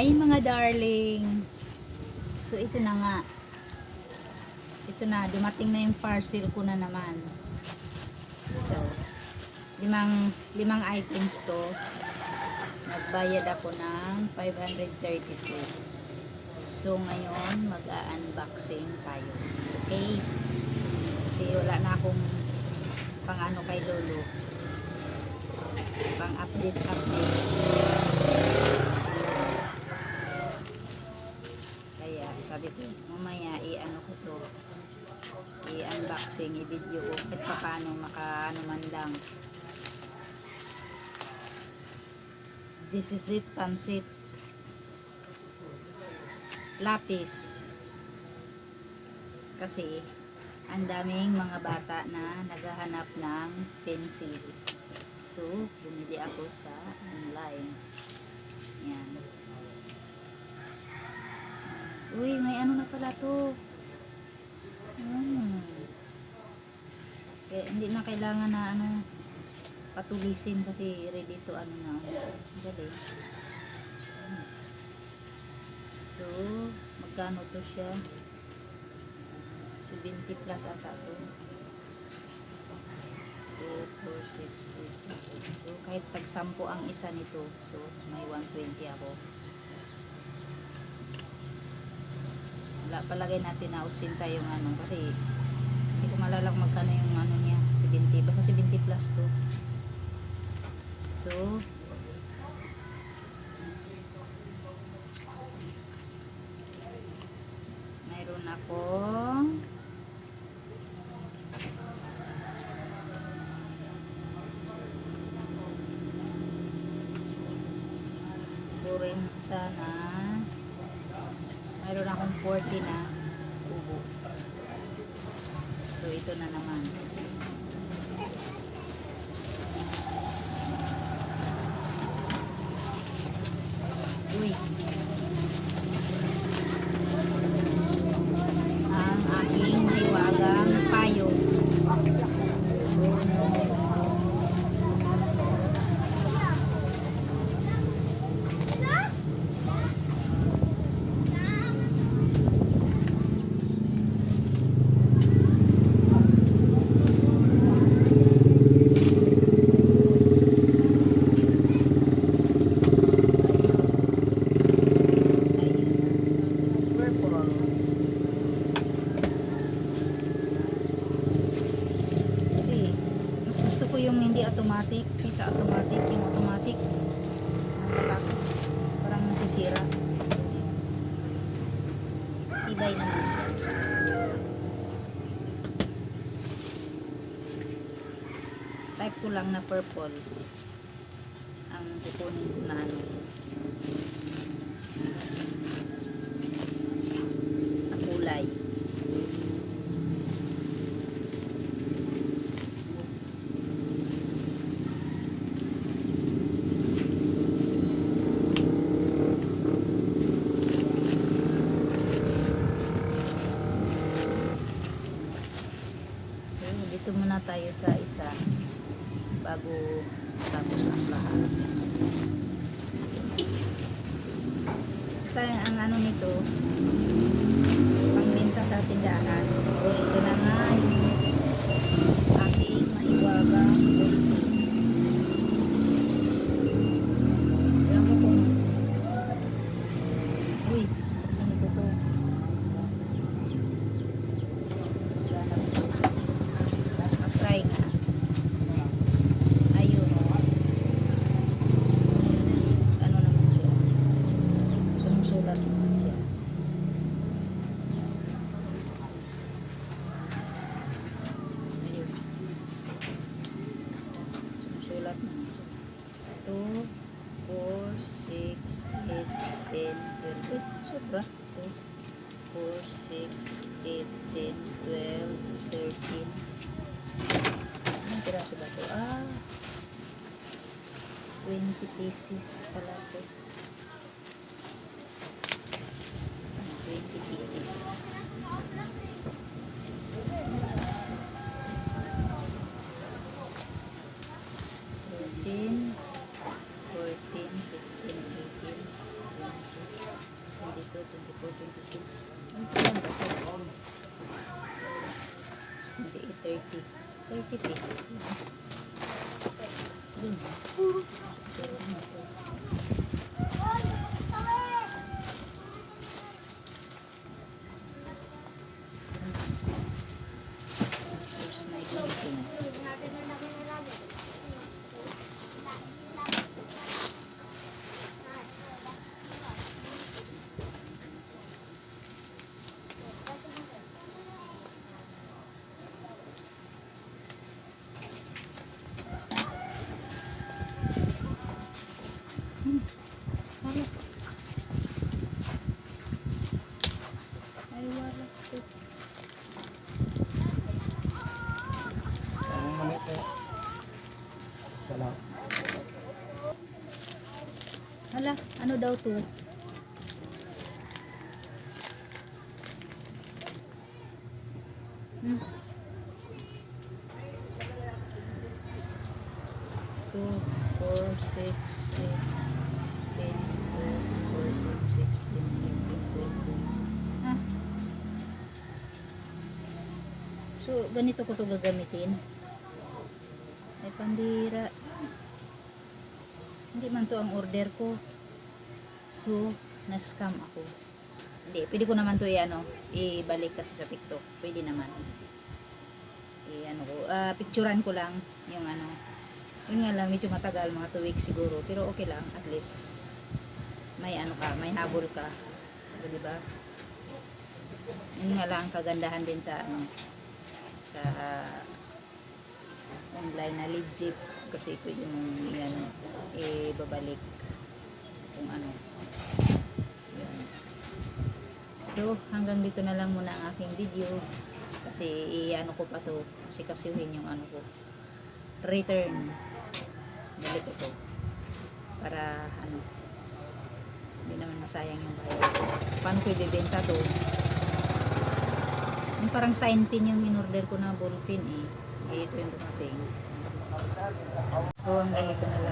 Hi mga darling. So ito na nga. Ito na, dumating na yung parcel ko na naman. Ito. Limang, limang items to. Nagbayad ako ng 536. So ngayon, mag-unboxing tayo. Okay? Kasi wala na akong pang ano kay Lolo. Pang update update. Kaya ko, mamaya i-ano ko to. I-unboxing, i-video ko kahit pa paano maka ano man lang. This is it, pansit. Lapis. Kasi, ang daming mga bata na naghahanap ng pencil. So, bumili ako sa online. Ano na pala to. Hmm. Kaya hindi na kailangan na ano patulisin kasi ready to ano na. Hmm. So, magkano to siya? 70 plus ata to. 2, 4, 6, 8. So, kahit tag 10 ang isa nito. So, may 120 ako. Wala, palagay natin na 80 yung ano. Kasi, hindi ko malala kung magkano yung ano niya. 70. Basta 70 plus to. So, mayroon akong kurenta na mayroon akong 40 na ubo. So ito na naman. Uy ang aking liwagang payo Ayun. It's purple. Kasi, mas gusto ko yung hindi automatic kaysa automatic. Yung automatic, nakatakot. Parang nasisira. Tibay naman. Type ko lang na purple. Ang kukunin ko na ano. na kulay. Dito muna tayo sa isa bago tapos ang lahat. Sa ang ano nito, pangbenta sa tindahan. O ito na nga yung aking maiwagang quality. Ewan ko kung Uy, ano ko to? Mag-try nga. Ayun. Ano naman siya? Sumusulat naman siya. Ayun. Sumusulat naman siya. 2, 4, 6, 8, 10, 12. Eh, sobra. 2, 4, 6, 8, 10, 12, 13. Anong piraso ba ito? Ah, 20 pieces pala ito. 20 pieces. Thirteen, fourteen, sixteen, eighteen, twenty, 426. Ano pa lang ba ito? 28, 30. 30 pieces na. Yun. Pero ano to? Here's my greeting. Hala. Ay, wala ko. Ang mani po. Salam. Hala, ano daw to? Hmm. Two, four, six, eight, ten, twelve, fourteen, sixteen, eighteen, twenty. Ah. So, ganito ko to gagamitin. Ay, pandira. Hindi man to ang order ko. So, na-scam ako. Hindi, pwede ko naman to i-ano, ibalik kasi sa TikTok. Pwede naman. I-ano ko, ah, picturean ko lang yung ano. Yun nga lang, medyo matagal, mga 2 weeks siguro. Pero okay lang, at least may ano ka, may habol ka. Di ba? Yun nga lang, kagandahan din sa ano, sa online na legit kasi pwede mong yan ibabalik. Kung ano. Yan. so hanggang dito na lang muna ang aking video. Kasi i-ano ko pa to. Kasi kasihin yung ano ko. Return. Balik ko to. Para ano. Hindi naman masayang yung bayad ko paano ko ibibenta to? Yung parang sign pin yung in-order ko na ball pin eh. Eh, ito yung dumating. So, hanggang ito na lang